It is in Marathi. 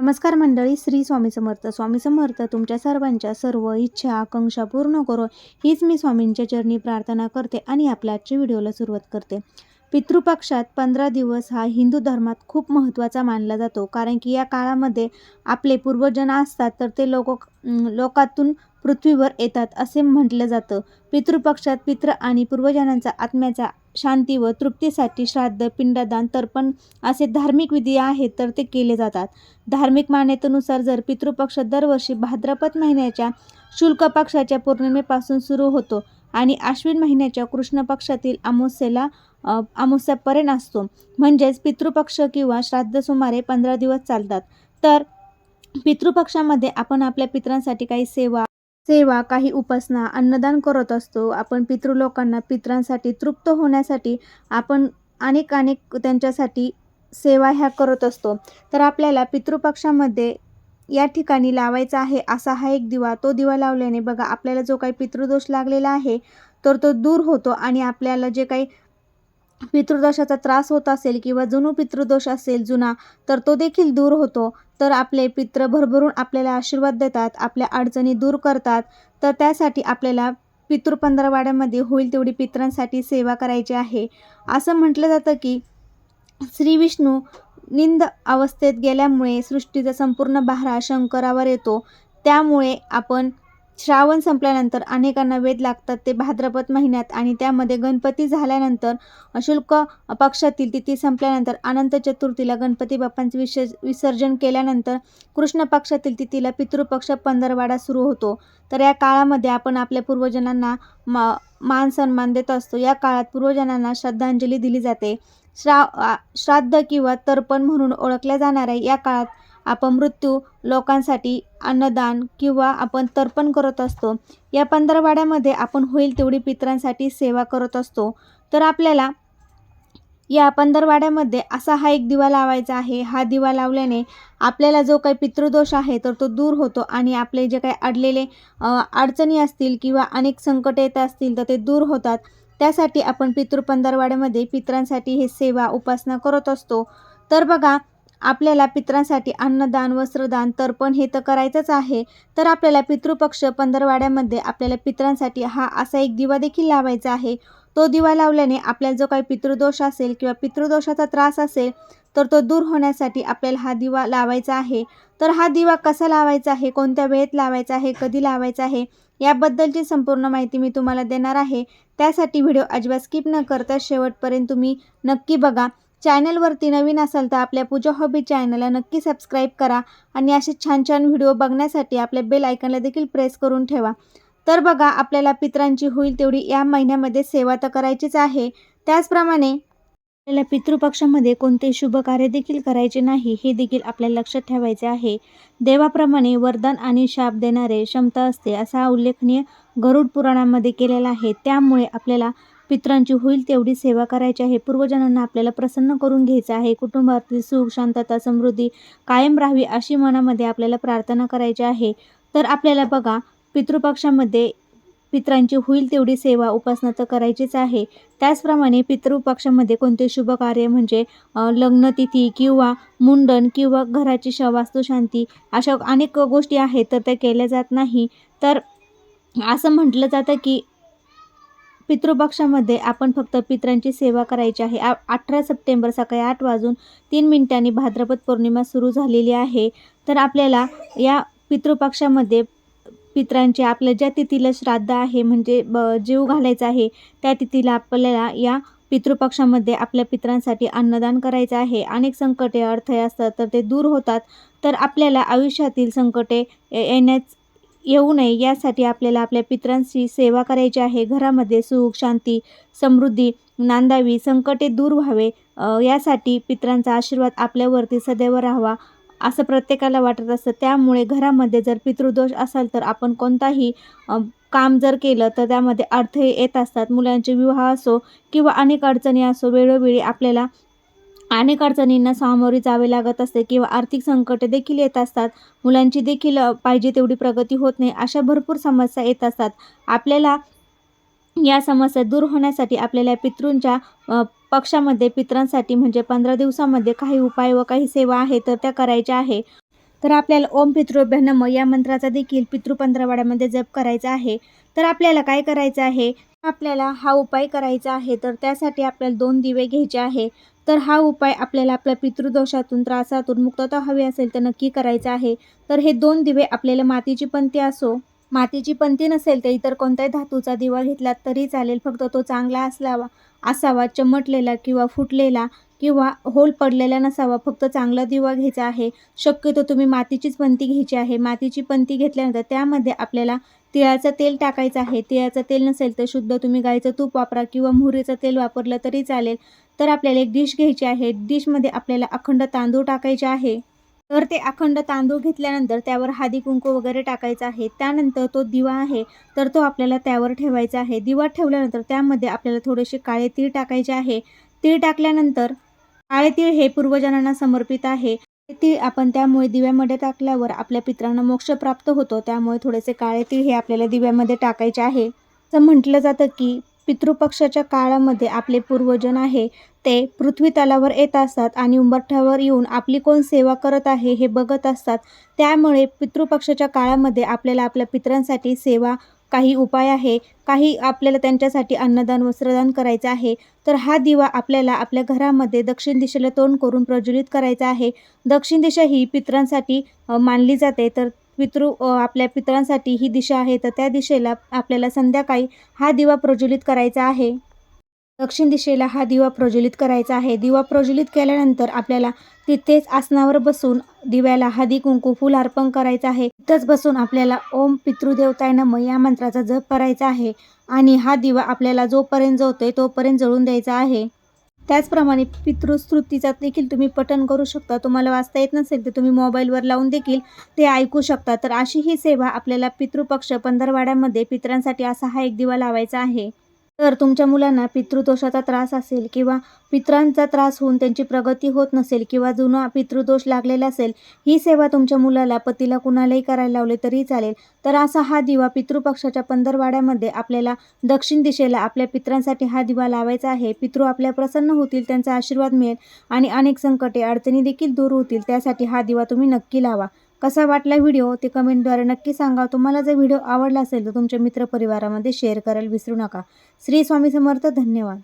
नमस्कार मंडळी श्री स्वामी समर्थ. स्वामी समर्थ तुमच्या सर्वांच्या सर्व इच्छा आकांक्षा पूर्ण करो हीच मी स्वामींच्या चरणी प्रार्थना करते आणि आपल्या आजच्या व्हिडिओला सुरुवात करते. पितृपक्षात पंधरा दिवस हा हिंदू धर्मात खूप महत्त्वाचा मानला जातो. कारण की या काळामध्ये आपले पूर्वजन असतात तर ते लोक लोकातून पृथ्वीवर येतात असे म्हटलं जातं. पितृपक्षात पित्र आणि पूर्वजनांचा आत्म्याचा शांती व तृप्तीसाठी श्राद्ध पिंडदान तर्पण असे धार्मिक विधी आहेत तर ते केले जातात. धार्मिक मान्यतेनुसार जर पितृपक्ष दरवर्षी भाद्रपद महिन्याच्या शुल्क पक्षाच्या पौर्णिमेपासून सुरू होतो आणि आश्विन महिन्याच्या कृष्ण पक्षातील अमावस्येला अमावस्यापर्यंत असतो म्हणजेच पितृपक्ष किंवा श्राद्ध सुमारे पंधरा दिवस चालतात. तर पितृपक्षामध्ये आपण आपल्या पित्रांसाठी काही सेवा सेवा काही उपासना अन्नदान करत असतो. आपण पितृलोकांना पितरांसाठी तृप्त होण्यासाठी आपण अनेक अनेक त्यांच्यासाठी सेवा ह्या करत असतो. तर आपल्याला पितृपक्षामध्ये या ठिकाणी लावायचा आहे असा हा एक दिवा. तो दिवा लावल्याने बघा आपल्याला जो काही पितृदोष लागलेला आहे तर तो दूर होतो आणि आपल्याला जे काही पितृदोषाचा त्रास होत असेल किंवा जुनू पितृदोष असेल जुना तर तो देखील दूर होतो. तर आपले पित्र भरभरून आपल्याला आशीर्वाद देतात आपल्या अडचणी दूर करतात. तर त्यासाठी आपल्याला पितृ पंधरवाड्यामध्ये होईल तेवढी पित्रांसाठी सेवा करायची आहे. असं म्हटलं जातं की श्री विष्णू निंद अवस्थेत गेल्यामुळे सृष्टीचा संपूर्ण भारा शंकरावर येतो. त्यामुळे आपण श्रावण संपल्यानंतर अनेकांना वेद लागतात ते भाद्रपद महिन्यात आणि त्यामध्ये गणपती झाल्यानंतर शुल्क पक्षातील तिथी संपल्यानंतर अनंत चतुर्थीला गणपती बाप्पांचे विसर्ज विसर्जन केल्यानंतर कृष्ण पक्षातील तिथीला पितृपक्ष पंधरवाडा सुरू होतो. तर या काळामध्ये आपण आपल्या पूर्वजनांना मा मान सन्मान देत असतो. या काळात पूर्वजनांना श्रद्धांजली दिली जाते. श्रा श्राद्ध किंवा तर्पण म्हणून ओळखल्या जाणाऱ्या या काळात आपण मृत्यू लोकांसाठी अन्नदान किंवा आपण तर्पण करत असतो. या पंधरवाड्यामध्ये आपण होईल तेवढी पितरांसाठी सेवा करत असतो. तर आपल्याला या पंधरवाड्यामध्ये असा हा एक दिवा लावायचा आहे. हा दिवा लावल्याने आपल्याला जो काही पितृदोष आहे तर तो दूर होतो आणि आपले जे काही अडलेले अडचणी असतील किंवा अनेक संकट येत असतील तर ते दूर होतात. त्यासाठी आपण पितृ पंधरवाड्यामध्ये पितरांसाठी हे सेवा उपासना करत असतो. तर बघा आपल्याला पितरांसाठी अन्नदान वस्त्रदान तर्पण हे तर करायचंच आहे. तर आपल्याला पितृपक्ष पंधरवाड्यामध्ये आपल्याला पितरांसाठी हा असा एक दिवा देखील लावायचा आहे. तो दिवा लावल्याने आपल्याला जो काही पितृदोष असेल किंवा पितृदोषाचा त्रास असेल तर तो दूर होण्यासाठी आपल्याला हा दिवा लावायचा आहे. तर हा दिवा कसा लावायचा आहे कोणत्या वेळेत लावायचा आहे कधी लावायचा आहे याबद्दलची संपूर्ण माहिती मी तुम्हाला देणार आहे. त्यासाठी व्हिडिओ अजिबात स्किप न करता शेवटपर्यंत तुम्ही नक्की बघा. चॅनलवरती नवीन असाल तर आपल्या पूजा हॉबी चॅनलला नक्की सबस्क्राईब करा आणि असे छान छान व्हिडिओ बघण्यासाठी आपल्या बेल आयकनला देखील प्रेस करून ठेवा. तर बघा आपल्याला पित्रांची होईल तेवढी या महिन्यामध्ये सेवा तर करायचीच आहे. त्याचप्रमाणे आपल्याला पितृपक्षामध्ये कोणते शुभ कार्य देखील करायचे नाही हे देखील आपल्याला लक्षात ठेवायचे आहे. देवाप्रमाणे वरदान आणि शाप देणारे क्षमता असते असा उल्लेखनीय गरुड पुराणामध्ये केलेला आहे. त्यामुळे आपल्याला पित्रांची होईल तेवढी सेवा करायची आहे. पूर्वजनांना आपल्याला प्रसन्न करून घ्यायचं आहे. कुटुंबातील सुख शांतता समृद्धी कायम राहावी अशी मनामध्ये आपल्याला प्रार्थना करायची आहे. तर आपल्याला बघा पितृपक्षामध्ये पित्रांची होईल तेवढी सेवा उपासना तर करायचीच आहे. त्याचप्रमाणे पितृपक्षामध्ये कोणते शुभ कार्य म्हणजे लग्नतिथी किंवा मुंडन किंवा घराची श वास्तुशांती अशा अनेक गोष्टी आहेत तर त्या केल्या जात नाही. तर असं म्हटलं जातं की पितृपक्षामध्ये आपण फक्त पित्रांची सेवा करायची आहे. आ अठरा सप्टेंबर सकाळी आठ वाजून तीन मिनिटांनी भाद्रपद पौर्णिमा सुरू झालेली आहे. तर आपल्याला या पितृपक्षामध्ये पित्रांचे आपल्या ज्या तिथीला श्राद्ध आहे म्हणजे ब जीव घालायचा आहे त्या तिथीला आपल्याला या पितृपक्षामध्ये आपल्या पित्रांसाठी अन्नदान करायचं आहे. अनेक संकटे अडथळे असतात तर ते दूर होतात. तर आपल्याला आयुष्यातील संकटे येण्याच येऊ नये. यासाठी आपल्याला आपल्या पित्रांची सेवा करायची आहे. घरामध्ये सुख शांती समृद्धी नांदावी संकटे दूर व्हावे. यासाठी पित्रांचा आशीर्वाद आपल्यावरती सदैव राहावा असं प्रत्येकाला वाटत असतं. त्यामुळे घरामध्ये जर पितृदोष असाल तर आपण कोणताही काम जर केलं तर त्यामध्ये अडथळे येत असतात. मुलांचे विवाह असो किंवा अनेक अडचणी असो वेळोवेळी आपल्याला अनेक अडचणींना सामोरे जावे लागत असते किंवा आर्थिक संकटे देखील येत असतात. मुलांची देखील पाहिजे तेवढी प्रगती होत नाही अशा भरपूर समस्या येत असतात. आपल्याला या समस्या दूर होण्यासाठी आपल्याला पितृंच्या पक्षामध्ये पित्रांसाठी म्हणजे पंधरा दिवसामध्ये काही उपाय व काही सेवा आहे तर त्या करायच्या आहे. तर आपल्याला ओम पितृभ्य नम या मंत्राचा देखील पितृ पंधरवाड्यामध्ये जप करायचा आहे. तर आपल्याला काय करायचं आहे? आपल्याला हा उपाय करायचा आहे तर त्यासाठी आपल्याला दोन दिवे घ्यायचे आहे. तर हा उपाय आपल्याला आपल्या पितृदोषातून त्रासातून मुक्तता हवी असेल तर नक्की करायचा आहे. तर हे दोन दिवे आपल्याला मातीची पंती असो मातीची पंती नसेल तर इतर कोणत्याही धातूचा दिवा घेतला तरी चालेल. फक्त तो चांगला असलावा असावा चमटलेला किंवा फुटलेला किंवा होल पडलेला नसावा फक्त चांगला दिवा घ्यायचा आहे. शक्यतो तुम्ही मातीचीच पंती घ्यायची आहे. मातीची पंती घेतल्यानंतर त्यामध्ये आपल्याला तिळाचं तेल टाकायचं आहे. तिळाचं तेल नसेल तर शुद्ध तुम्ही गाईचं तूप वापरा किंवा मोहरीचं तेल वापरलं तरी चालेल. तर आपल्याला एक डिश घ्यायची आहे. डिशमध्ये आपल्याला अखंड तांदूळ टाकायचे आहे. तर ते अखंड तांदूळ घेतल्यानंतर त्यावर हादी कुंकू वगैरे टाकायचं आहे. त्यानंतर तो दिवा आहे तर तो आपल्याला त्यावर ठेवायचा आहे. दिवा ठेवल्यानंतर त्यामध्ये आपल्याला थोडेसे काळे तीळ टाकायचे आहे. तीळ टाकल्यानंतर काळे तीळ हे पूर्वजनांना समर्पित आहे. तीळ आपण त्यामुळे दिव्यामध्ये टाकल्यावर आपल्या पित्रांना मोक्ष प्राप्त होतो. त्यामुळे थोडेसे काळे तीळ हे आपल्याला दिव्यामध्ये टाकायचे आहे. असं म्हटलं जातं की पितृपक्षाच्या काळामध्ये आपले पूर्वजन आहे ते पृथ्वी तलावर येत असतात आणि उंबरठ्यावर येऊन आपली कोण सेवा करत आहे हे बघत असतात. त्यामुळे पितृपक्षाच्या काळामध्ये आपल्याला आपल्या पितरांसाठी सेवा काही उपाय आहे काही आपल्याला त्यांच्यासाठी अन्नदान वस्त्रदान करायचं आहे तर हा दिवा आपल्याला आपल्या घरामध्ये दक्षिण दिशेला तोंड करून प्रज्वलित करायचा आहे. दक्षिण दिशा ही पितरांसाठी मानली जाते. तर पितृ आपल्या पितरांसाठी ही दिशा आहे तर त्या दिशेला आपल्याला संध्याकाळी हा दिवा प्रज्वलित करायचा आहे. दक्षिण दिशेला हा दिवा प्रज्वलित करायचा आहे. दिवा प्रज्वलित केल्यानंतर आपल्याला तिथेच आसनावर बसून दिव्याला हळदी कुंकू फुल अर्पण करायचं आहे. तिथंच बसून आपल्याला ओम पितृदेवताय नम या मंत्राचा जप करायचा आहे आणि हा दिवा आपल्याला जोपर्यंत जळतोय तोपर्यंत जळून द्यायचा आहे. त्याचप्रमाणे पितृस्तुतीचा देखील तुम्ही पठन करू शकता. तुम्हाला वाचता येत नसेल तर तुम्ही मोबाईलवर लावून देखील ते ऐकू शकता. तर अशी ही सेवा आपल्याला पितृपक्ष पंधरवाड्यामध्ये पितरांसाठी असा हा एक दिवा लावायचा आहे. तर तुमच्या मुलांना पितृदोषाचा त्रास असेल किंवा पितरांचा त्रास होऊन त्यांची प्रगती होत नसेल किंवा जुना पितृदोष लागलेला असेल ही सेवा तुमच्या मुलाला पतीला कुणालाही करायला लावले तरी चालेल. तर असा हा दिवा पितृपक्षाच्या पंधरवाड्यामध्ये आपल्याला दक्षिण दिशेला आपल्या पितरांसाठी हा दिवा लावायचा आहे. पितृ आपल्या प्रसन्न होतील त्यांचा आशीर्वाद मिळेल आणि अनेक संकटे अडचणी देखील दूर होतील. त्यासाठी हा दिवा तुम्ही नक्की लावा. कसा वाटला व्हिडिओ ते कमेंटद्वारे नक्की सांगा. तुम्हाला जर व्हिडिओ आवडला असेल तर तुमच्या मित्रपरिवारामध्ये शेअर करायला विसरू नका. श्री स्वामी समर्थ धन्यवाद.